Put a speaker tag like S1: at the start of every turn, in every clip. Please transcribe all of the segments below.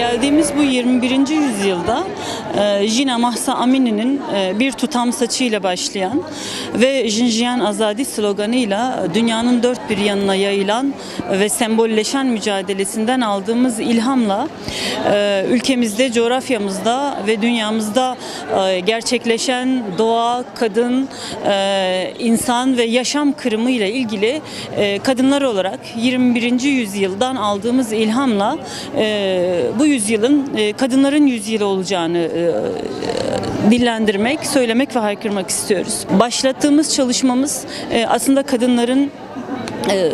S1: Geldiğimiz bu 21. yüzyılda e, Jina Mahsa Amini'nin e, bir tutam saçıyla başlayan ve Jinjiyan Azadi sloganıyla dünyanın dört bir yanına yayılan ve sembolleşen mücadelesinden aldığımız ilhamla e, ülkemizde, coğrafyamızda ve dünyamızda gerçekleşen doğa, kadın, insan ve yaşam kırımı ile ilgili kadınlar olarak 21. yüzyıldan aldığımız ilhamla bu yüzyılın e, kadınların yüzyılı olacağını e, dillendirmek, söylemek ve haykırmak istiyoruz. Başlattığımız çalışmamız e, aslında kadınların e,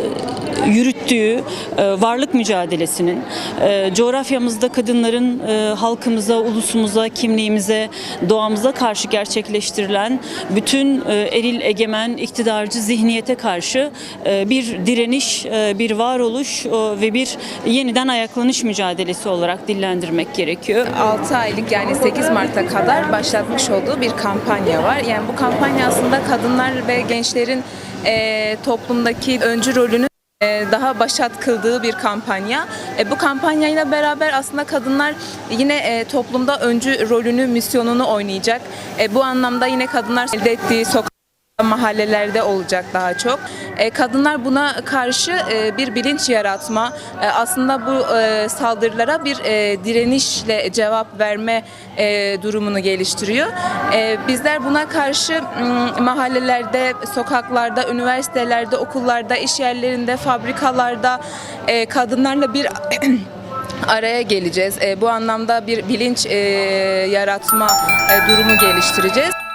S1: yürüttüğü e, varlık mücadelesinin e, coğrafyamızda kadınların e, halkımıza, ulusumuza, kimliğimize, doğamıza karşı gerçekleştirilen bütün eril egemen iktidarcı zihniyete karşı bir direniş, bir varoluş ve bir yeniden ayaklanış mücadelesi olarak dillendirmek gerekiyor.
S2: 6 aylık yani 8 Mart'a kadar başlatmış olduğu bir kampanya var. Yani bu kampanya aslında kadınlar ve gençlerin toplumdaki öncü rolünü daha başat kıldığı bir kampanya. E, bu kampanyayla beraber aslında kadınlar yine e, toplumda öncü rolünü, misyonunu oynayacak. E, bu anlamda yine kadınlar elde ettiği sokak mahallelerde olacak daha çok. E, kadınlar buna karşı e, bir bilinç yaratma, e, aslında bu saldırılara bir direnişle cevap verme durumunu geliştiriyor. Bizler buna karşı mahallelerde, sokaklarda, üniversitelerde, okullarda, iş yerlerinde, fabrikalarda kadınlarla bir araya geleceğiz. Bu anlamda bir bilinç yaratma durumu geliştireceğiz.